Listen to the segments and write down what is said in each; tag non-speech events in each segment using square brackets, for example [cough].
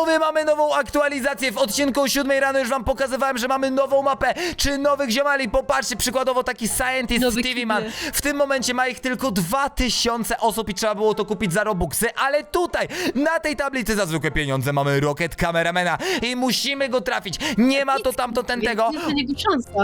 Widzowie, mamy nową aktualizację. W odcinku o 7 rano już wam pokazywałem, że mamy nową mapę, czy nowych ziomali. Popatrzcie, przykładowo taki Scientist Nowy TV. Man. W tym momencie ma ich tylko 2000 osób i trzeba było to kupić za Robuxy, ale tutaj, na tej tablicy za zwykłe pieniądze mamy Rocket Cameramana i musimy go trafić. Nie ma to tamto ten tego.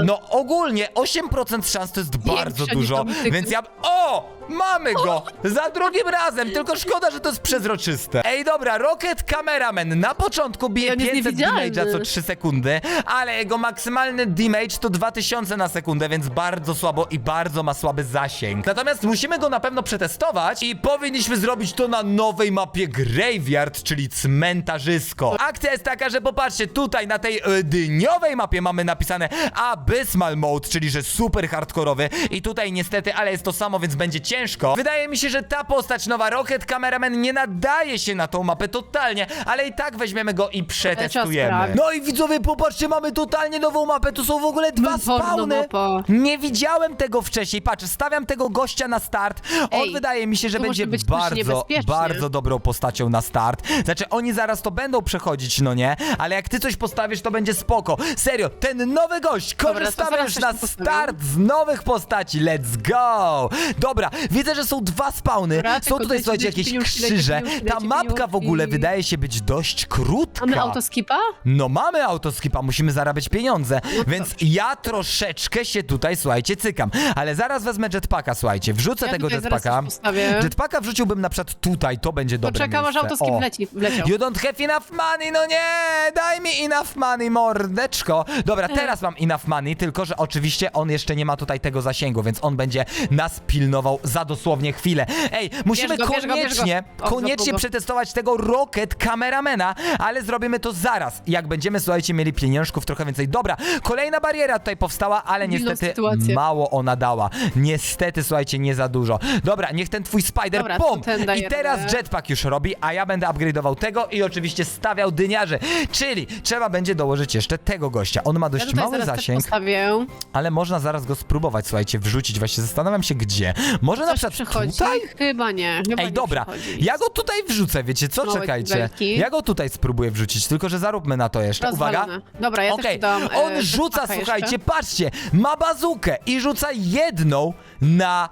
No ogólnie 8% szans to jest bardzo dużo, więc ja... O! Mamy go! Za drugim razem, tylko szkoda, że to jest przezroczyste. Ej, dobra, Rocket Cameraman na początku bije On jest 500 niewidzialny. damage'a co 3 sekundy, ale jego maksymalny damage to 2000 na sekundę, więc bardzo słabo i bardzo ma słaby zasięg. Natomiast musimy go na pewno przetestować i powinniśmy zrobić to na nowej mapie Graveyard, czyli cmentarzysko. Akcja jest taka, że popatrzcie, tutaj na tej y, dyniowej mapie mamy napisane Abyssal Mode, czyli że super hardkorowy i tutaj niestety, ale jest to samo, więc będzie ciężko. Wydaje mi się, że ta postać nowa Rocket Cameraman nie nadaje się na tą mapę totalnie, ale i tak weźmiemy go i przetestujemy. No i widzowie, popatrzcie, mamy totalnie nową mapę, tu są w ogóle dwa Potworna spawny. mapa. Nie widziałem tego wcześniej, patrz, stawiam tego gościa na start, on Ej, wydaje mi się, że to może będzie być bardzo, niebezpiecznie. bardzo dobrą postacią na start. Znaczy, oni zaraz to będą przechodzić, no nie? Ale jak ty coś postawisz, to będzie spoko. Serio, ten nowy gość, to korzystamy zaraz już coś na tu postawię. start z nowych postaci, let's go! Dobra, widzę, że są dwa spawny, Dobra, są tylko tutaj, dajcie, słuchajcie, dajcie jakieś pieniążki, dajcie krzyże. pieniążki, Ta dajcie mapka w ogóle pieniążki. wydaje się być dość krótka. Autoskipa? No mamy autoskipa, musimy zarabiać pieniądze, No więc ja troszeczkę się tutaj, słuchajcie, cykam. Ale zaraz wezmę jetpacka, słuchajcie, wrzucę Ja tego tutaj zaraz jetpacka. coś postawię. Jetpacka wrzuciłbym na przykład tutaj, to będzie dobre Poczekam, aż miejsce. autoskip O. wleci, wleciał. You don't have enough money, no nie! Daj mi enough money, mordeczko. Dobra, teraz mam enough money, tylko że oczywiście on jeszcze nie ma tutaj tego zasięgu, więc on będzie nas pilnował za dosłownie chwilę. Ej, musimy go, bierz go, bierz go. koniecznie, O, koniecznie go. przetestować tego Rocket Cameramana, ale zrobimy to zaraz, jak będziemy, słuchajcie, mieli pieniążków trochę więcej. Dobra, kolejna bariera tutaj powstała, ale Dziwną niestety sytuację. mało ona dała. Niestety, słuchajcie, nie za dużo. Dobra, niech ten twój spider, Dobra, to ten I teraz jetpack już robi, a ja będę upgrade'ował tego i oczywiście stawiał dyniarzy. Czyli trzeba będzie dołożyć jeszcze tego gościa. On ma dość mały zaraz też zasięg, postawię. ale można zaraz go spróbować, słuchajcie, wrzucić. Właśnie zastanawiam się gdzie. Może na Coś przykład przychodzi? tutaj? Chyba nie. Chyba Ej, nie dobra, przychodzi. ja go tutaj wrzucę, wiecie co? Małe Czekajcie. kibelki. Ja go tutaj spróbuję wrzucić, tylko że zaróbmy na to jeszcze. Uwaga. Rozwalone. Dobra, ja Okej, też dam. e, on rzuca, słuchajcie, jeszcze. patrzcie, ma bazukę i rzuca jedną na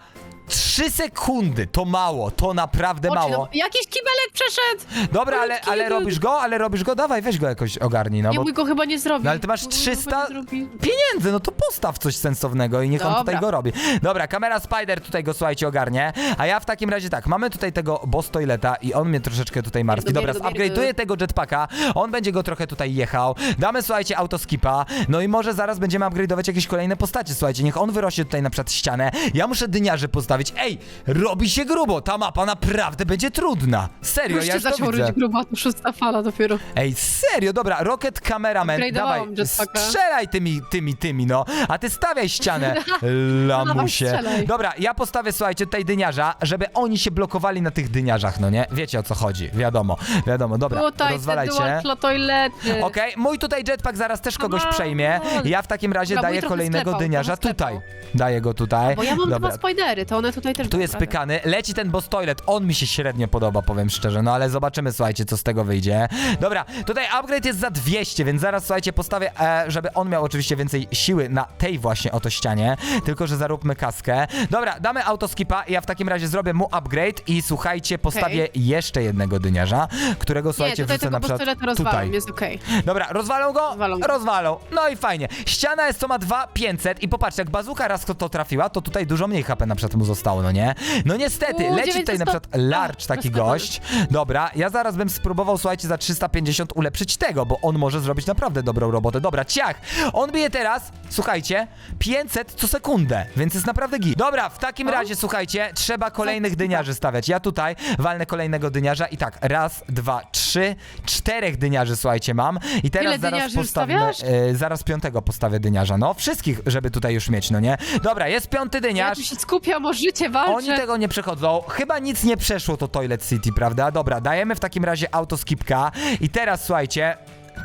3 sekundy. To mało, to naprawdę Oczy, mało. no, Jakiś kibelek przeszedł! Dobra, ale, Malutki ale jeden. robisz go, ale robisz go, dawaj, weź go jakoś ogarnij, no Nie, bo mój go chyba nie zrobi. No ale ty masz Mój go 300 chyba nie zrobi. pieniędzy, no to postaw coś sensownego i niech on Dobra. tutaj go robi. Dobra, kamera Spider tutaj go, słuchajcie, ogarnie, a ja w takim razie tak, mamy tutaj tego boss toileta i on mnie troszeczkę tutaj martwi. Dobra, bierdę. upgrade'uję tego jetpacka, on będzie go trochę tutaj jechał, damy, słuchajcie, autoskipa, no i może zaraz będziemy upgrade'ować jakieś kolejne postacie, słuchajcie, niech on wyrośnie tutaj na przykład ścianę, ja muszę dyniarzy postawić, ej, robi się grubo, ta mapa naprawdę będzie trudna, serio, Już ja się już to widzę. robić gruba, to szósta fala dopiero. Ej, serio, dobra, Rocket Cameraman, dawaj, Upgrade'owałam jetpacka. strzelaj tymi, tymi, tymi, no, a ty stawiaj ścianę, [laughs] lamusie. strzelaj. Dobra, ja postawię, słuchajcie, tutaj dyniarza, żeby oni się blokowali na tych dyniarzach, no nie? Wiecie o co chodzi, wiadomo, wiadomo, dobra, Tutaj te rozwalajcie. dual toilety. Okej, mój tutaj jetpack zaraz też kogoś przejmie. Ja w takim razie Dobra, mój daję trochę kolejnego sklepał, dyniarza trochę sklepał. tutaj. Daję go tutaj. Bo ja mam Dobra. dwa spidery, to one tutaj też Tu jest radę. pykany, leci ten boss toilet, on mi się średnio podoba, powiem szczerze, no ale zobaczymy, słuchajcie, co z tego wyjdzie. Dobra, tutaj upgrade jest za 200, więc zaraz, słuchajcie, postawię, e, żeby on miał oczywiście więcej siły na tej właśnie oto ścianie, tylko, że zaróbmy kaskę. Dobra, damy autoskipa, ja w takim razie zrobię mu upgrade i słuchajcie, postawię jeszcze jednego dyniarza, którego, Nie, słuchajcie, tutaj wrzucę tego na przykład postulatu rozwalam, tutaj. jest okej. Dobra, rozwalą go? Rozwalą go. Rozwalą. No i fajnie. Ściana jest co ma 2500 i popatrzcie, jak bazuka raz to trafiła, to tutaj dużo mniej HP na przykład mu zostało, no nie? No niestety, U, leci tutaj 900 na przykład large taki gość. Dobra, ja zaraz bym spróbował, słuchajcie, za 350 ulepszyć tego, bo on może zrobić naprawdę dobrą robotę. Dobra, ciach. On bije teraz, słuchajcie, 500 co sekundę, więc jest naprawdę git. Dobra, w takim razie, słuchajcie, trzeba kolejnych dyniarzy stawiać. Ja tutaj walnę kolejnego dyniarza i tak, raz, dwa, trzy, czterech dyniarzy, słuchajcie, mam. I teraz Ile zaraz dyniarzy już stawiasz? e, zaraz piątego postawię dyniarza, no. Wszystkich, żeby tutaj już mieć, no nie? Dobra, jest piąty Ja dyniarz. tu się skupiam o życie, walczę. Oni tego nie przechodzą. Chyba nic nie przeszło to Toilet City, prawda? Dobra, dajemy w takim razie autoskipka. I teraz słuchajcie.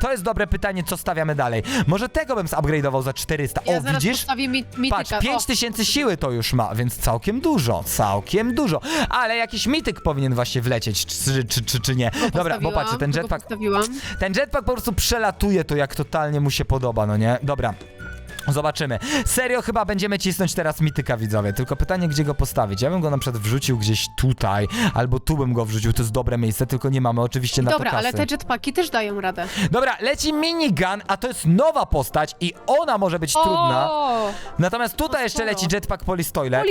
To jest dobre pytanie, co stawiamy dalej. Może tego bym zupgrade'ował za 400. Ja o, zaraz widzisz? postawię mi, mityka. Patrz, O, 5000 siły to już ma, więc całkiem dużo, całkiem dużo. Ale jakiś mityk powinien właśnie wlecieć, czy, czy, czy, czy nie. go Dobra, bo postawiłam, patrzcie, ten go jetpack, postawiłam. ten jetpack po prostu przelatuje to, jak totalnie mu się podoba, no nie? Dobra. Zobaczymy. Serio chyba będziemy cisnąć teraz mityka widzowie, tylko pytanie gdzie go postawić. Ja bym go na przykład wrzucił gdzieś tutaj, albo tu bym go wrzucił, to jest dobre miejsce, tylko nie mamy oczywiście na Dobra, to kasy. ale te jetpacki też dają radę. Dobra, leci minigun, a to jest nowa postać i ona może być trudna. O! Natomiast tutaj jeszcze leci jetpack polistoilet.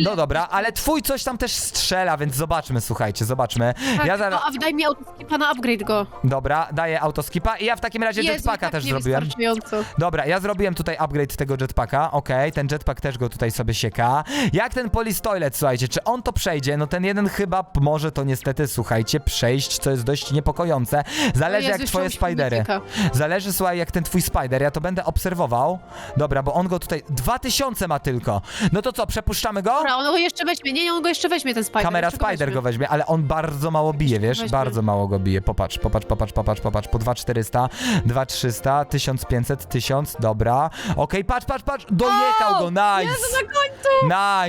No dobra, ale twój coś tam też strzela, więc zobaczmy, słuchajcie, zobaczmy. Tak, ja zaraz... no, a daj mi autoskipa na upgrade go. Dobra, daję autoskipa i ja w takim razie Jezu, jetpacka tak też zrobiłem. niewystarczająco. Dobra, ja zrobiłem tutaj upgrade tego jetpacka, okej, ten jetpack też go tutaj sobie sieka. Jak ten polistoilet, słuchajcie, czy on to przejdzie? No ten jeden chyba może to niestety, słuchajcie, przejść, co jest dość niepokojące. Zależy No jak twoje spidery. Zależy, słuchaj, jak ten twój spider, ja to będę obserwował. Dobra, bo on go tutaj, 2000 ma tylko. No to co, przepuszczamy go? Dobra, on go jeszcze weźmie. Nie, on go jeszcze weźmie, ten spider. Kamera Spider weźmie. go weźmie, ale on bardzo mało bije, wiesz? weźmie. Bardzo mało go bije. Popatrz, popatrz, popatrz, popatrz, popatrz. Po 2400, 2300, 1500, 1000, dobra. Okej, patrz, patrz, patrz, dojechał go, nice! Jezu, na końcu!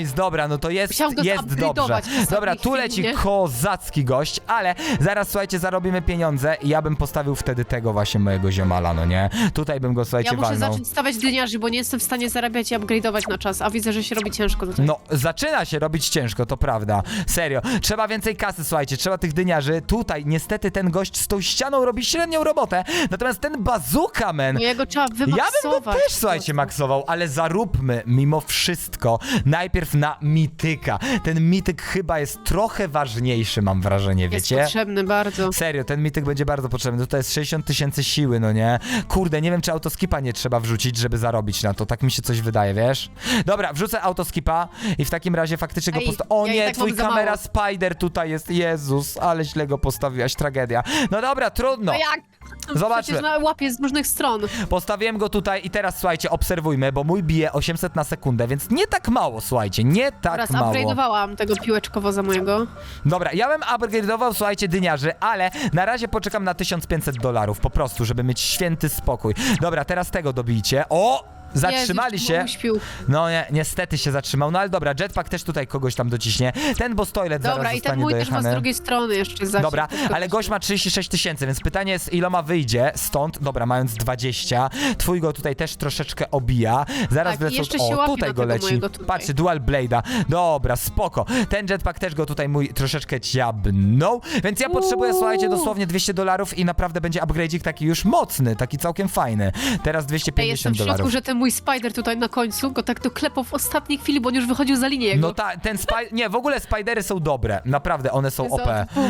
Nice, dobra, no to jest, go jest dobrze. zupgrade'ować w ostatniej Dobra, tu chwili, leci nie? kozacki gość, ale zaraz, słuchajcie, zarobimy pieniądze i ja bym postawił wtedy tego właśnie mojego ziomala, no nie? Tutaj bym go, słuchajcie, Ja muszę walnął. zacząć stawiać dyniarzy, bo nie jestem w stanie zarabiać i upgrade'ować na czas, a widzę, że się robi ciężko tutaj. No, zaczyna się robić ciężko, to prawda. Serio. Trzeba więcej kasy, słuchajcie, trzeba tych dyniarzy. Tutaj niestety ten gość z tą ścianą robi średnią robotę, natomiast ten bazooka, man, No jego trzeba ja bym go też, słuchajcie, prostu. maksował, ale zaróbmy mimo wszystko najpierw na mityka. Ten mityk chyba jest trochę ważniejszy, mam wrażenie, Jest wiecie? potrzebny bardzo. Serio, ten mityk będzie bardzo potrzebny. Tutaj jest 60 tysięcy siły, no nie? Kurde, nie wiem, czy autoskipa nie trzeba wrzucić, żeby zarobić na to. Tak mi się coś wydaje, wiesz? Dobra, wrzucę autoskipa i w takim razie faktycznie go Ej, posta... O ja i nie, tak twój mam za kamera mało. Spider tutaj jest. Jezus, ale źle go postawiłaś, tragedia. No dobra, trudno. No jak? No Zobaczmy. Przecież na łapie z różnych stron. Postawiłem go tutaj i teraz słuchajcie, obserwujmy, bo mój bije 800 na sekundę, więc nie tak mało, słuchajcie, nie tak Teraz mało. upgrade'owałam tego piłeczkowoza mojego. Dobra, ja bym upgrade'ował, słuchajcie, dyniarzy, ale na razie poczekam na 1500 dolarów, po prostu, żeby mieć święty spokój. Dobra, teraz tego dobijcie. O! Zatrzymali Jezu, się. Uśpił. No nie, niestety się zatrzymał, no ale dobra, jetpack też tutaj kogoś tam dociśnie. Ten boss toilet Dobra, zaraz i ten zostanie mój też ma z drugiej strony jeszcze zasięg. Dobra, ale gość ma 36 tysięcy, więc pytanie jest iloma wyjdzie stąd, dobra, mając 20, twój go tutaj też troszeczkę obija, zaraz Tak, i wlecą, jeszcze się o łapie tutaj na go tego leci, mojego tutaj. patrzcie, dual blade'a, dobra, spoko, ten jetpack też go tutaj mój troszeczkę ciabnął, więc ja potrzebuję, Uuu. słuchajcie, dosłownie 200 dolarów i naprawdę będzie upgrade'ik taki już mocny, taki całkiem fajny, teraz Ej, 250 jestem w szoku, dolarów. że ten mój spider tutaj na końcu go tak doklepał w ostatniej chwili, bo on już wychodził za linię jego. No ta, ten spy... Nie, w ogóle spidery są dobre. Naprawdę, one są Jezu, OP.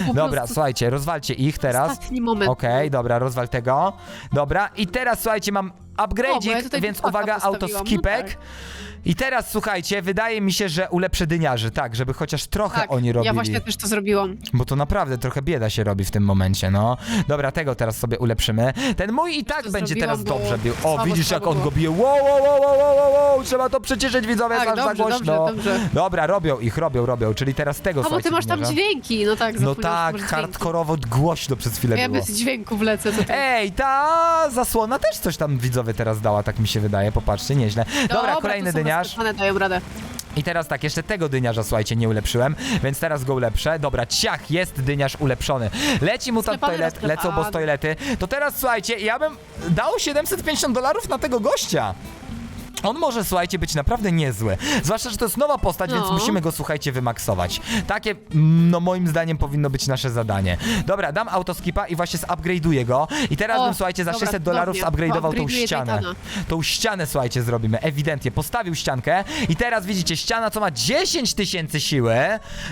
po Dobra, prostu- słuchajcie, rozwalcie ich teraz. Ostatni moment. Okej, dobra, rozwal tego. Dobra, i teraz słuchajcie, mam O, bo ja upgrade'ik, tutaj więc uwaga, postawiłam, autoskipek. no tak. I teraz słuchajcie, wydaje mi się, że ulepszę dyniarzy, tak, żeby chociaż trochę Tak, oni robili. ja właśnie też to zrobiłam. Bo to naprawdę trochę bieda się robi w tym momencie, no. Dobra, tego teraz sobie ulepszymy. Ten mój i tak to będzie zrobiłam, teraz bo dobrze bił. O, słabo, widzisz jak słabo on go było. bije. Wow, wow, wow, wow, wow, wow. Trzeba to przyciszyć widzowie, Tak, aż za dobrze, głośno. dobrze, dobrze. Dobra, robią ich, robią, robią, czyli teraz tego A bo słuchajcie, ty masz tam dyniarza. dźwięki, no tak, No zapomniałam, że tak, masz dźwięki. hardkorowo głośno przez chwilę Ja było. bez dźwięków lecę tutaj. Ej, ta zasłona też coś tam widzowie teraz dała, tak mi się wydaje, popatrzcie, nieźle. Dobra, kolejny to są dyniarz. rozklepane, dają radę. I teraz tak, jeszcze tego dyniarza, słuchajcie, nie ulepszyłem, więc teraz go ulepszę. Dobra, ciach, jest dyniarz ulepszony. Leci mu tam Sklepany, toilet, lecą boss toilety. To teraz, słuchajcie, ja bym dał 750 dolarów na tego gościa. On może, słuchajcie, być naprawdę niezły. Zwłaszcza, że to jest nowa postać, więc No. musimy go, słuchajcie, wymaksować. Takie, mm, no moim zdaniem, powinno być nasze zadanie. Dobra, dam autoskipa i właśnie zupgrade'uję go. I teraz O, bym, słuchajcie, za dobra, 600 dolarów cudownie. zupgrade'ował tą Upgrade'uję ścianę. Titana. Tą ścianę, słuchajcie, zrobimy, ewidentnie. Postawił ściankę i teraz widzicie, ściana, co ma 10 tysięcy siły.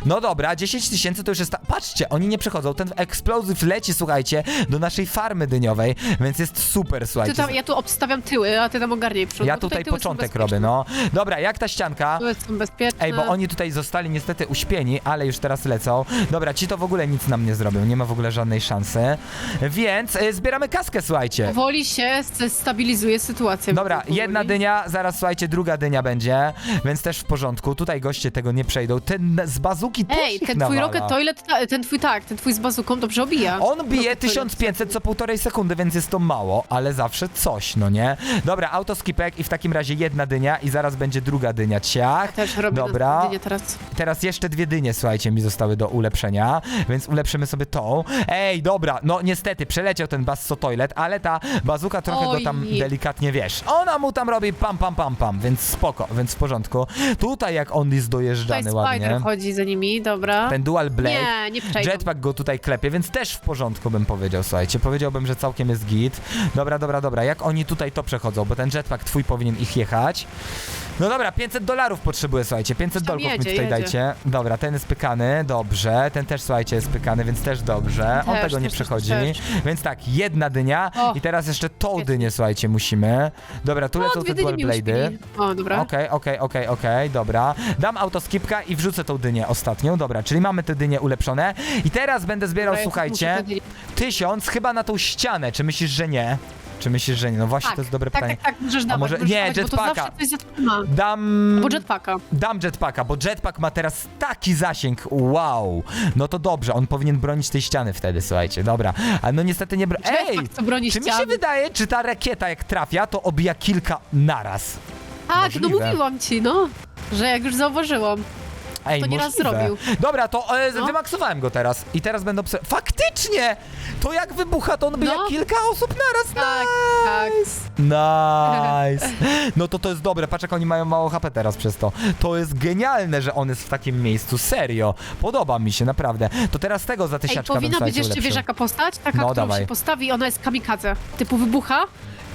No dobra, 10 tysięcy to już jest... Ta... Patrzcie, oni nie przechodzą. Ten explosive leci, słuchajcie, do naszej farmy dyniowej, więc jest super, Ty słuchajcie. tam, ja tu obstawiam tyły, a ty tam ogarniaj przód. Ja bo tutaj tyły początek robię, no. Dobra, jak ta ścianka? Tu są bezpieczne. Ej, bo oni tutaj zostali niestety uśpieni, ale już teraz lecą. Dobra, ci to w ogóle nic nam nie zrobią, nie ma w ogóle żadnej szansy. Więc y, zbieramy kaskę, słuchajcie. Powoli się stabilizuje sytuacja. Dobra, Powoli. jedna dynia, zaraz słuchajcie, druga dynia będzie, więc też w porządku. Tutaj goście tego nie przejdą. Ten z bazuki też Ej, ich ten twój nawala. Rocket Toilet, ta- ten twój tak, ten twój z bazuką dobrze obija. On bije Rocket Toilet. 1500 co półtorej sekundy, więc jest to mało, ale zawsze coś, no nie? Dobra, autoskipek i w takim razie jedna dynia i zaraz będzie druga dynia. Ciach. Też robię Dobra. dynię teraz. Teraz jeszcze dwie dynie, słuchajcie, mi zostały do ulepszenia, więc ulepszymy sobie tą. Ej, dobra, no niestety, przeleciał ten Basso Toilet, ale ta bazuka trochę Oj. go tam delikatnie, wiesz, ona mu tam robi pam, pam, pam, pam, więc spoko, więc w porządku. Tutaj jak on jest Tutaj dojeżdżany ładnie, Spider chodzi za nimi, dobra. ten Dual Blade, Nie, nie przejdą. Jetpack go tutaj klepie, więc też w porządku bym powiedział, słuchajcie. Powiedziałbym, że całkiem jest git. Dobra, dobra, dobra. Jak oni tutaj to przechodzą, bo ten jetpack twój powinien ich jechać. No dobra, 500 dolarów potrzebuję, słuchajcie. 500 Tam dolków mi jedzie, tutaj jedzie. dajcie. Dobra, ten jest pykany, dobrze. Ten też, słuchajcie, jest pykany, więc też dobrze. On Też, tego nie też, przechodzi. też. Więc tak, jedna dynia O. i teraz jeszcze tą Jest. dynię, słuchajcie, musimy. Dobra, tu O, lecą te dual blade'y. O, dobra. Okej, okej, okej, okej, dobra. Dam autoskipka i wrzucę tą dynię ostatnią, dobra, czyli mamy te dynie ulepszone. I teraz będę zbierał, Dobra, ja słuchajcie, muszę te dynie- tysiąc chyba na tą ścianę. Czy myślisz, że nie? Czy myślisz, że nie? No właśnie, Tak, to jest dobre tak, pytanie. tak, tak, możesz dawać, może- możesz nie, dawać, bo to jetpacka. zawsze coś zatrzyma. Dam... Albo jetpacka. Dam jetpacka, bo jetpack ma teraz taki zasięg, wow. No to dobrze, on powinien bronić tej ściany wtedy, słuchajcie, dobra. Ale no niestety nie broni... Ej! Jetpack, co broni Czy mi się ścian. wydaje, czy ta rakieta jak trafia, to obija kilka naraz? Tak, no możliwe. mówiłam ci, no. Że jak już zauważyłam. Ej, To nieraz możliwe. zrobił. Dobra, to e, No. wymaksowałem go teraz i teraz będę obserwował. Faktycznie! To jak wybucha, to on by No. jak kilka osób naraz. Tak, tak. Nice. [laughs] No to to jest dobre. Patrz jak oni mają mało HP teraz przez to. To jest genialne, że on jest w takim miejscu. Serio. Podoba mi się, naprawdę. To teraz tego za Ej, tysiaczka bym powinna być słuchajcie, jeszcze, ulepszył. wiesz, jaka postać? Taka, No, którą dawaj. się postawi ona jest kamikadze. Typu wybucha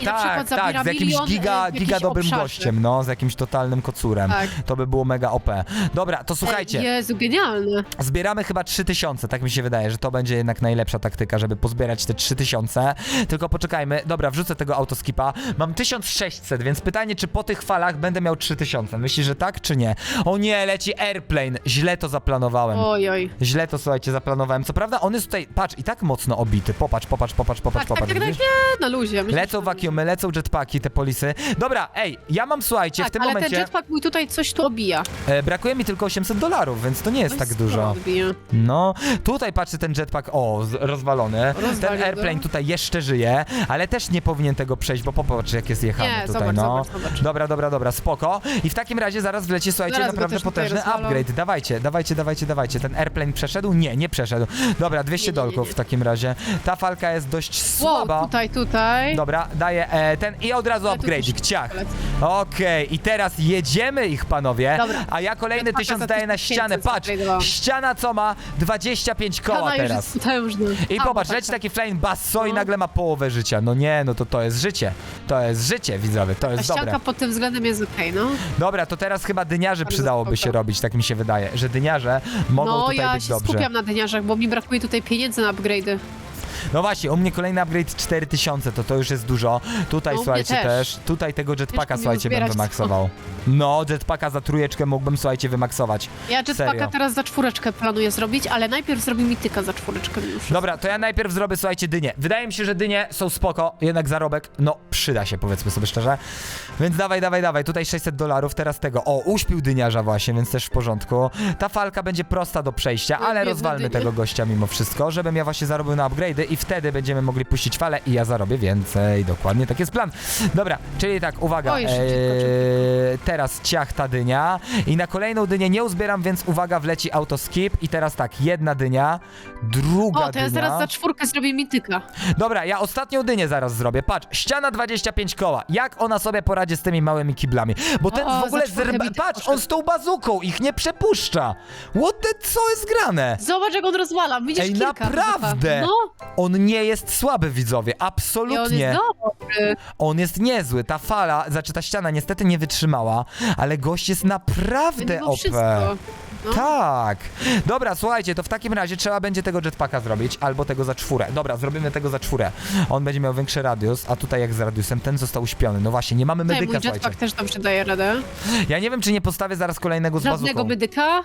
i na Tak, przykład tak, zabiera z jakimś milion giga, e, w giga jakimś dobrym obszarze. gościem, no, z jakimś totalnym kocurem. Tak. To by było mega OP. Dobra, to słuchajcie. Ej, Jezu, genialne. Zbieramy chyba 3000, tak mi się wydaje, że to będzie jednak najlepsza taktyka, żeby pozbierać te 3000. Tylko poczekajmy, dobra, wrzucę tego autoskipa. Mam 1600, więc pytanie, czy po tych falach będę miał 3000. Myślisz, że tak, czy nie? O nie, leci airplane. Źle to zaplanowałem. Oj, oj. Źle to, słuchajcie, zaplanowałem. Co prawda, on jest tutaj, patrz, i tak mocno obity. Popatrz, popatrz, popatrz, popatrz, Tak, tak, popatrz. tak, tak, widzisz? nie, na luzie. Myślę, Lecą że- wakiumy, lecą jetpacki, te polisy. Dobra, ej, ja mam, słuchajcie, Tak, w tym ale momencie... ten jetpack mój tutaj coś tu obija. E, brakuje mi tylko 800 dolarów, więc to nie jest Coś tak dużo. Odbija. No, tutaj patrzy ten jetpack, o, z- rozwalony. Rozwalił ten go. airplane tutaj jeszcze żyje, ale też nie powinien tego przejść, bo popatrz jak jest jechany Nie, tutaj, zobacz, no. zobacz, zobacz. Dobra, dobra, dobra, spoko. I w takim razie zaraz wleci, słuchajcie, Zaraz go naprawdę też tutaj potężny rozwalą. upgrade. Dawajcie, dawajcie, dawajcie, dawajcie. Ten airplane przeszedł? Nie, nie przeszedł. Dobra, 200 Nie, nie, nie, dolków nie. w takim razie. Ta falka jest dość Wow, słaba. tutaj, tutaj. Dobra, daję e, ten i od razu upgrade'ik, ciach. Okej, i teraz jedziemy ich, panowie. Dobra. A ja kolejny tysiąc za daję na 1500 ścianę. Patrz, ściana co ma? 25 koła Ona już teraz. jest potężna. I A, popatrz, leci tak, taki flame basso i No. nagle ma połowę życia. No nie, no to to jest życie. To jest życie, widzowie, to Ta jest ścianka dobre. pod tym względem jest okej, no. Dobra, to teraz chyba dyniarzy Bardzo przydałoby się robić, tak mi się wydaje, że dyniarze mogą No, tutaj ja być się dobrze. skupiam na dyniarzach, bo mi brakuje tutaj pieniędzy na upgrade'y. No właśnie, u mnie kolejny upgrade 4000, to to już jest dużo. Tutaj, No, u mnie słuchajcie, też. też. Tutaj tego jetpacka, mi słuchajcie, bym uzbierać wymaksował. No, jetpacka za trójeczkę mógłbym, słuchajcie, wymaksować. Ja jetpacka Serio. teraz za czwóreczkę planuję zrobić, ale najpierw zrobię mityka za czwóreczkę już. Dobra, to ja najpierw zrobię, słuchajcie, dynie. Wydaje mi się, że dynie są spoko, jednak zarobek, no, przyda się, powiedzmy sobie szczerze. Więc dawaj, dawaj, dawaj, tutaj 600 dolarów, teraz tego. O, uśpił dyniarza właśnie, więc też w porządku. Ta falka będzie prosta do przejścia, ale biedny rozwalmy tego gościa mimo wszystko, żebym ja właśnie zarobił na upgrade'y i wtedy będziemy mogli puścić falę i ja zarobię więcej. Dokładnie, tak jest plan. Dobra, czyli tak, uwaga, eee, teraz ciach ta dynia i na kolejną dynię nie uzbieram, więc uwaga, wleci autoskip i teraz tak, jedna dynia, druga O, to dynia. ja zaraz za czwórkę zrobię mityka. Dobra, ja ostatnią dynię zaraz zrobię. Patrz, ściana 25 koła. Jak ona sobie poradzi z tymi małymi kiblami? Bo ten O, w ogóle za czwórkę zrba... mi tak Patrz, poszedł. on z tą bazuką ich nie przepuszcza. What the... Co jest grane? Zobacz, jak on rozwala. Widzisz Ej, kilka. naprawdę? No, On nie jest słaby, widzowie. i on Absolutnie. jest dobry. On jest niezły. Ta fala, znaczy ta ściana niestety nie wytrzymała, ale gość jest naprawdę Mimo OP. wszystko. No. Tak. Dobra, słuchajcie, to w takim razie trzeba będzie tego jetpacka zrobić, albo tego za czwórę. Dobra, zrobimy tego za czwórę. On będzie miał większy radius, a tutaj jak z radiusem, ten został uśpiony. No właśnie, nie mamy Tutaj mój medyka, słuchajcie. jetpack też dobrze daje radę. Ja nie wiem, czy nie postawię zaraz kolejnego z Żadnego bazuką. medyka.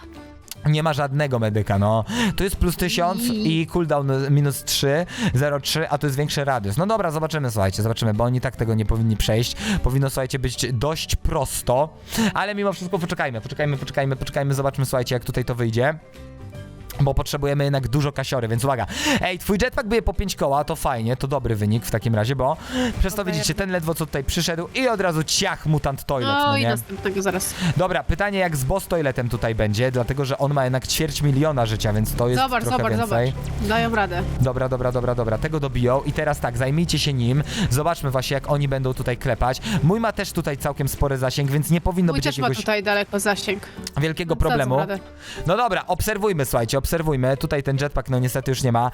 Nie ma żadnego medyka, no. Tu jest plus 1000 I- cooldown minus 3, 0,3, a tu jest większy radius. No dobra, zobaczymy, słuchajcie, zobaczymy, bo oni tak tego nie powinni przejść. Powinno, słuchajcie, być dość prosto, ale mimo wszystko poczekajmy, poczekajmy, poczekajmy, poczekajmy, zobaczmy, słuchajcie, jak tutaj to wyjdzie. Bo potrzebujemy jednak dużo kasiory, więc uwaga. Ej, twój jetpack bije po 5 koła, to fajnie, to dobry wynik w takim razie, bo przez to widzicie, ten ledwo co tutaj przyszedł i od razu ciach mutant toilet, No, no i nie? następnego zaraz. Dobra, pytanie jak z boss toiletem tutaj będzie, dlatego że on ma jednak ćwierć miliona życia, więc to jest Zobacz, trochę zobacz, więcej. zobacz. Dają radę. Dobra, dobra, dobra, dobra, tego dobiją i teraz tak, zajmijcie się nim, zobaczmy właśnie jak oni będą tutaj klepać. Mój ma też tutaj całkiem spory zasięg, więc nie powinno Mój być też ma jakiegoś tutaj daleko zasięg. wielkiego Dadzą problemu. radę. No dobra, obserwujmy, słuchajcie, obserwujmy. Tutaj ten jetpack, no niestety już nie ma.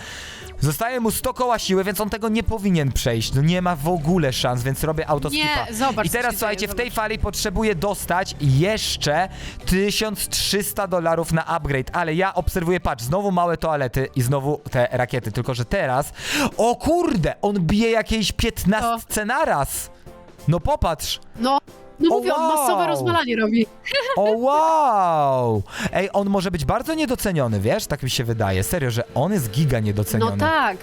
Zostaje mu 100 koła siły, więc on tego nie powinien przejść. No nie ma w ogóle szans, więc robię autoskipa. Nie, zobacz, I co teraz się słuchajcie, dzieje, w tej zobacz. fali potrzebuję dostać jeszcze 1300 dolarów na upgrade, ale ja obserwuję, patrz, znowu małe toalety i znowu te rakiety, tylko że teraz... O kurde, on bije jakieś 15 naraz. No popatrz. No, no mówię, on masowe wow. rozwalanie robi. O wow! Ej, on może być bardzo niedoceniony, wiesz? Tak mi się wydaje. Serio, że on jest giga niedoceniony. No tak.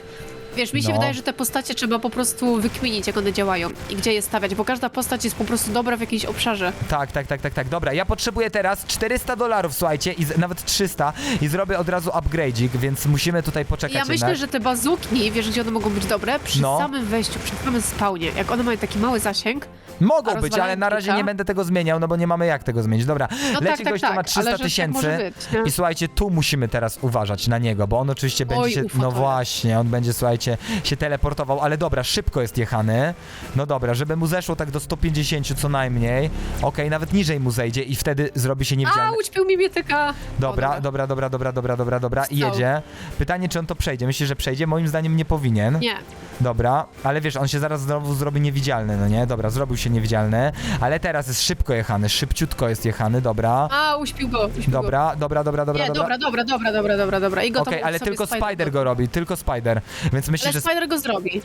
Wiesz, mi się No. wydaje, że te postacie trzeba po prostu wykminić, jak one działają i gdzie je stawiać, bo każda postać jest po prostu dobra w jakimś obszarze. Tak, tak, tak, tak, tak. Dobra, ja potrzebuję teraz 400 dolarów, słuchajcie, i z, nawet 300 i zrobię od razu upgrade'ik, więc musimy tutaj poczekać Ja myślę, jednak. że te bazuki, wiesz, gdzie one mogą być dobre? Przy No. samym wejściu, przy samym spawnie. Jak one mają taki mały zasięg, Mogą być, ale na razie nie będę tego zmieniał, no bo nie mamy jak tego zmienić. Dobra, no leci tak, tak, gość, tak, ma 300 ale że tak może tysięcy. być, nie? I słuchajcie, tu musimy teraz uważać na niego, bo on oczywiście będzie Oj, się. ufa No to. właśnie, on będzie, słuchajcie, się teleportował, ale dobra, szybko jest jechany. No dobra, żeby mu zeszło tak do 150 co najmniej. Okej, nawet niżej mu zejdzie i wtedy zrobi się A, niewidzialny. ućpił mi mietyka. Dobra, dobra, dobra, dobra, dobra, dobra, dobra. I Wstał. jedzie. Pytanie, czy on to przejdzie. Myślisz, że przejdzie? Moim zdaniem nie powinien. Nie. Dobra, ale wiesz, on się zaraz znowu zrobi niewidzialny, no nie? Dobra, zrobił się niewidzialny, ale teraz jest szybko jechany, szybciutko jest jechany, dobra. A, uśpił go, uśpił go. Dobra, dobra, dobra, dobra, Nie, dobra. dobra, dobra, dobra, dobra, dobra, dobra. I go Okej, tam ale sobie tylko Spider go robi, tylko Spider. Więc Ale że Spider go zrobi.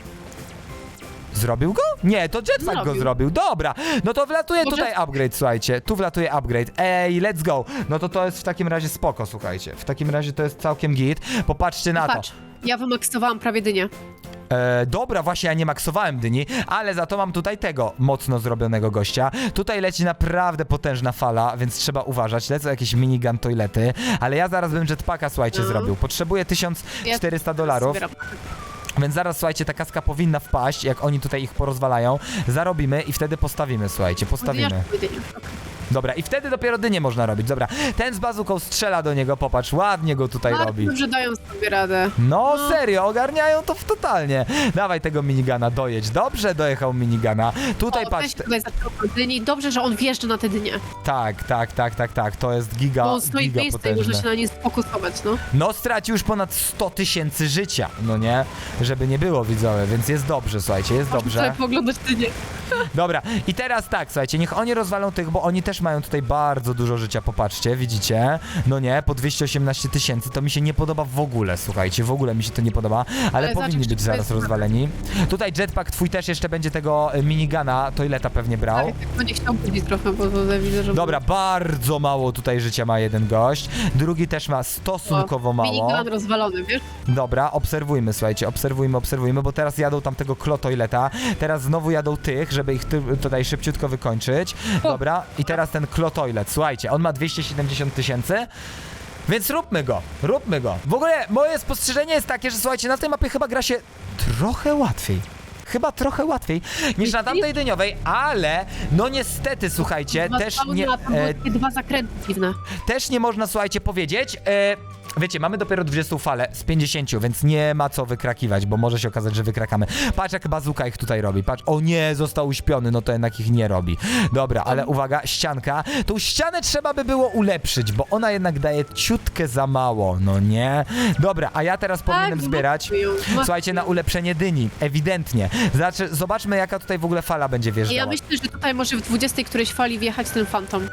zrobił go? Nie, to Jetpack go Zrobił. zrobił. Dobra, no to wlatuje tutaj upgrade, słuchajcie. Tu wlatuje upgrade. Ej, let's go. No to to jest w takim razie spoko, słuchajcie. W takim razie to jest całkiem git. Popatrzcie na to. Patrz, ja wymaksowałam prawie dynię. E, dobra, właśnie ja nie maksowałem dyni, ale za to mam tutaj tego mocno zrobionego gościa. Tutaj leci naprawdę potężna fala, więc trzeba uważać. Lecą jakieś minigun toilety, ale ja zaraz bym jetpacka, słuchajcie, No. zrobił. Potrzebuję 1400 dolarów, Zbieram. Więc zaraz, słuchajcie, ta kaska powinna wpaść, jak oni tutaj ich porozwalają. Zarobimy i wtedy postawimy, słuchajcie, postawimy. Dobra, i wtedy dopiero dynię można robić. Dobra, ten z bazuką strzela do niego, popatrz, ładnie go tutaj Bardzo robi. dobrze dają sobie radę. No No. serio, ogarniają to w totalnie. Dawaj tego minigana, dojedź. Dobrze dojechał minigana. Tutaj o, patrz. weź tutaj dyni. Dobrze, że on wjeżdża na te dynie. Tak, tak, tak, tak, tak. To jest giga, Bo on stoi w giga miejscu i może się potężne. na nie sfokusować, no. No stracił już ponad 100 tysięcy życia, no nie? Żeby nie było widzowie, więc jest dobrze, słuchajcie, jest Można sobie dobrze. pooglądać dynie. Dobra, i teraz tak, słuchajcie, niech oni rozwalą tych, bo oni też mają tutaj bardzo dużo życia, popatrzcie, widzicie? No nie, po 218 tysięcy, to mi się nie podoba w ogóle, słuchajcie, w ogóle mi się to nie podoba, ale, Ale powinni być to zaraz rozwaleni. Tutaj jetpack twój też jeszcze będzie tego e, minigana, toileta pewnie brał. Tak, tylko nie chciał budzić trochę, bo bo widzę, że... Dobra, bardzo mało tutaj życia ma jeden gość, drugi też ma stosunkowo mało. Minigun rozwalony, wiesz? Dobra, obserwujmy, słuchajcie, obserwujmy, obserwujmy, bo teraz jadą tam tego klo toileta, teraz znowu jadą tych, żeby ich tutaj szybciutko wykończyć. Dobra, i teraz ten klo toilet, słuchajcie, on ma 270 tysięcy. Więc róbmy go, róbmy go. W ogóle moje spostrzeżenie jest takie, że słuchajcie, na tej mapie chyba gra się trochę łatwiej. Chyba trochę łatwiej niż na tamtej dyniowej, ale no niestety, słuchajcie, Dwa też spawny, nie, a tam były e, takie dwa zakręty dziwne. też nie można, słuchajcie, powiedzieć. E, wiecie, mamy dopiero 20 fale z 50, więc nie ma co wykrakiwać, bo może się okazać, że wykrakamy. Patrz, jak bazuka ich tutaj robi. Patrz, o nie, został uśpiony, no to jednak ich nie robi. Dobra, ale uwaga, ścianka. Tą ścianę trzeba by było ulepszyć, bo ona jednak daje ciutkę za mało, no nie? Dobra, a ja teraz powinienem Tak, zbierać. wzmacniają, wzmacniają. Słuchajcie, na ulepszenie dyni, ewidentnie. Znaczy, zobaczmy, jaka tutaj w ogóle fala będzie wjeżdżała. ja myślę, że tutaj może w 20 którejś fali wjechać ten fantom.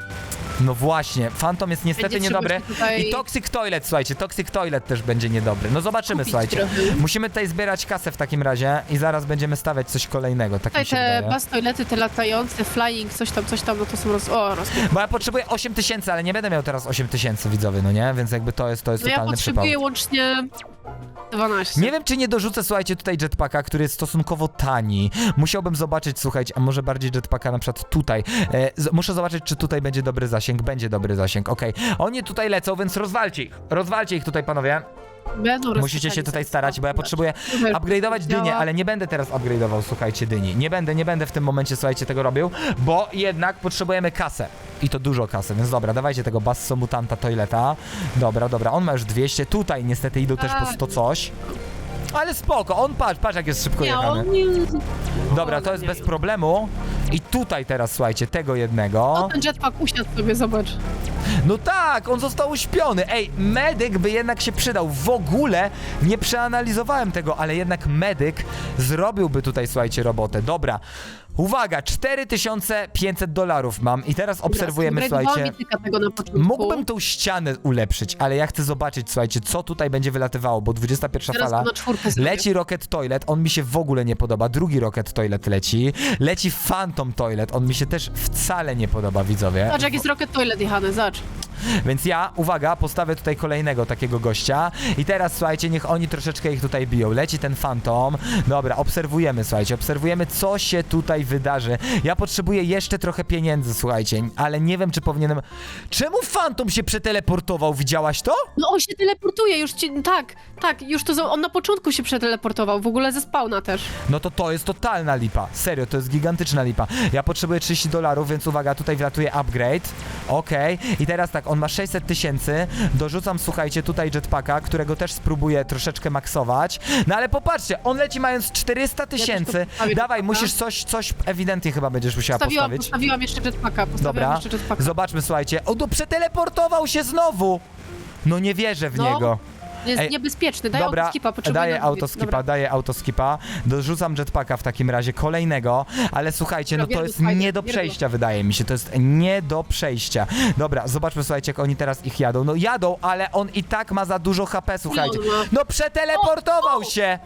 No właśnie, Phantom jest niestety Będzie trzeba niedobry. się tutaj- I Toxic Toilet, słuchajcie, Toxic Toilet też będzie niedobry. No zobaczymy, Kupić słuchajcie. trochę. Musimy tutaj zbierać kasę w takim razie i zaraz będziemy stawiać coś kolejnego, tak Tutaj mi się te wydaje. bus toilety, te latające, flying, coś tam, coś tam, no to są roz... O, roz... Bo ja potrzebuję 8 tysięcy, ale nie będę miał teraz 8 tysięcy widzowy, no nie? Więc jakby to jest, to jest No ja totalny przypał. potrzebuję łącznie 12. Nie wiem, czy nie dorzucę, słuchajcie, tutaj jetpacka, który jest stosunkowo tani. Musiałbym zobaczyć, słuchajcie, a może bardziej jetpacka na przykład tutaj. E, z, muszę zobaczyć, czy tutaj będzie dobry zasięg. Będzie dobry zasięg, okej. Oni tutaj lecą, więc rozwalcie ich. Rozwalcie ich tutaj, panowie. Będą Musicie się tutaj starać, bo ja potrzebuję upgrade'ować dynię, ale nie będę teraz upgrade'ował, słuchajcie, dyni. Nie będę, nie będę w tym momencie, słuchajcie, tego robił, bo jednak potrzebujemy kasę. I to dużo kasy, więc dobra, dawajcie tego Basso Mutanta Toileta. Dobra, dobra, on ma już 200. Tutaj niestety idą też po Tak. 100 coś. Ale spoko, on patrz, patrz jak jest szybko Nie, jechany. on nie... Dobra, to jest bez problemu. I tutaj teraz, słuchajcie, tego jednego. O, ten jetpack usiadł sobie, zobacz. No tak, on został uśpiony. Ej, medyk by jednak się przydał. W ogóle nie przeanalizowałem tego, ale jednak medyk zrobiłby tutaj, słuchajcie, robotę. Dobra. Uwaga, 4500 dolarów mam i teraz obserwujemy, słuchajcie. tego na początku. Mógłbym tą ścianę ulepszyć, ale ja chcę zobaczyć, słuchajcie, co tutaj będzie wylatywało, bo 21 Teraz fala. Leci Rocket Toilet, on mi się w ogóle nie podoba. Drugi Rocket Toilet leci. Leci Phantom Toilet, on mi się też wcale nie podoba, widzowie. Zobacz, jak jest Rocket Toilet jechany, zobacz. Więc ja, uwaga, postawię tutaj kolejnego takiego gościa i teraz, słuchajcie, niech oni troszeczkę ich tutaj biją. Leci ten Phantom. Dobra, obserwujemy, słuchajcie, obserwujemy, co się tutaj wydarzy. Ja potrzebuję jeszcze trochę pieniędzy, słuchajcie, ale nie wiem, czy powinienem... Czemu Phantom się przeteleportował? Widziałaś to? No on się teleportuje, już ci... Tak, tak, już to... za- On na początku się przeteleportował, w ogóle ze spawna też. No to to jest totalna lipa. Serio, to jest gigantyczna lipa. Ja potrzebuję 30 dolarów, więc uwaga, tutaj wlatuje upgrade. Okej. I teraz tak, on ma 600 tysięcy. Dorzucam, słuchajcie, tutaj jetpacka, którego też spróbuję troszeczkę maksować. No ale popatrzcie, on leci mając 400 tysięcy. Dawaj, musisz coś, coś ewidentnie chyba będziesz musiała Postawiłam, postawić. postawiłam jeszcze jetpacka, postawiłam Dobra, jeszcze jetpacka. zobaczmy, słuchajcie. O, do przeteleportował się znowu! No nie wierzę w No, niego. Jest Ej, niebezpieczny, daj Dobra, autoskipa, potrzebuję daję autoskipa, Dobra. daję autoskipa. Dorzucam jetpacka w takim razie kolejnego, ale słuchajcie, no Dobra, to jest fajnie, nie do wiergo. przejścia, wydaje mi się. To jest nie do przejścia. Dobra, zobaczmy, słuchajcie, jak oni teraz ich jadą. No jadą, ale on i tak ma za dużo HP, słuchajcie. on ma? No przeteleportował się!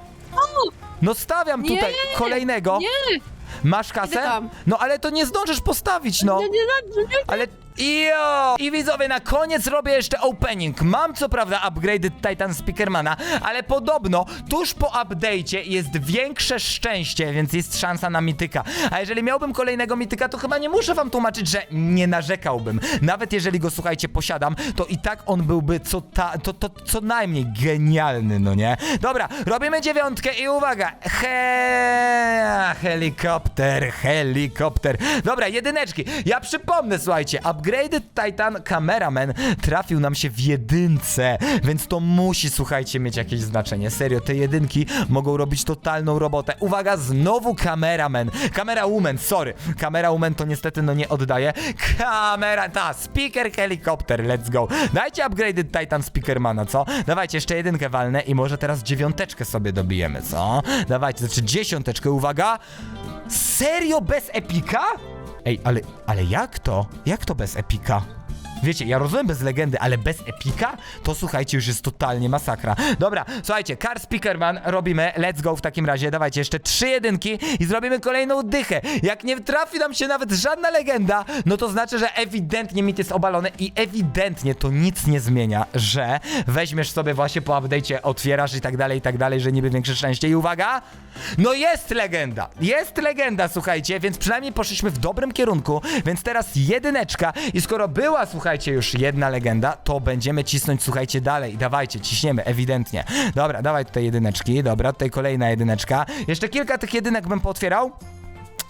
No stawiam Nie, tutaj kolejnego. Nie, Masz kasę? Idę tam. No ale to nie zdążysz postawić, no. nie, nie, nie, nie. Ale jo! I widzowie, na koniec robię jeszcze opening. Mam co prawda upgrade'y Titan Speakermana, ale podobno tuż po update'cie jest większe szczęście, więc jest szansa na mityka. A jeżeli miałbym kolejnego mityka, to chyba nie muszę wam tłumaczyć, że nie narzekałbym. Nawet jeżeli go, słuchajcie, posiadam, to i tak on byłby co, ta, to, to, co najmniej genialny, no nie? Dobra, robimy dziewiątkę i uwaga, he... helikopter, helikopter. Dobra, jedyneczki. Ja przypomnę, słuchajcie, upgraded Titan Cameraman trafił nam się w jedynce, więc to musi, słuchajcie, mieć jakieś znaczenie. Serio, te jedynki mogą robić totalną robotę. Uwaga, znowu cameraman. Kamera woman, sorry. Kamera woman to niestety no nie oddaje. Kamera, ta, speaker helikopter, let's go. Dajcie upgraded Titan Speakermana, co? Dawajcie, jeszcze jedynkę walnę i może teraz dziewiąteczkę sobie dobijemy, co? Dawajcie, znaczy dziesiąteczkę, uwaga. Serio bez epika? Ej, ale, ale jak to? Jak to bez epika? Wiecie, ja rozumiem bez legendy, ale bez epika? To słuchajcie, już jest totalnie masakra. Dobra, słuchajcie, Car Speakerman robimy, let's go w takim razie, dawajcie jeszcze trzy jedynki i zrobimy kolejną dychę. Jak nie trafi nam się nawet żadna legenda, no to znaczy, że ewidentnie mit jest obalony i ewidentnie to nic nie zmienia, że weźmiesz sobie właśnie po update'cie, otwierasz i tak dalej, i tak dalej, że niby większe szczęście i uwaga, no jest legenda, jest legenda, słuchajcie, więc przynajmniej poszliśmy w dobrym kierunku, więc teraz jedyneczka i skoro była, słuchajcie, już jedna legenda, to będziemy cisnąć, słuchajcie, dalej, dawajcie, ciśniemy, ewidentnie. Dobra, dawaj tutaj jedyneczki, dobra, tutaj kolejna jedyneczka, jeszcze kilka tych jedynek bym pootwierał.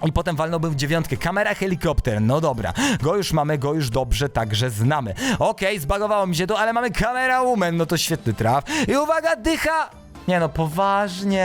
I potem walnąłbym w dziewiątkę. Kamera helikopter. No dobra. Go już mamy, go już dobrze także znamy. Okej, zbagowało mi się to, ale mamy kamera woman. No to świetny traf. I uwaga, dycha! Nie no, poważnie.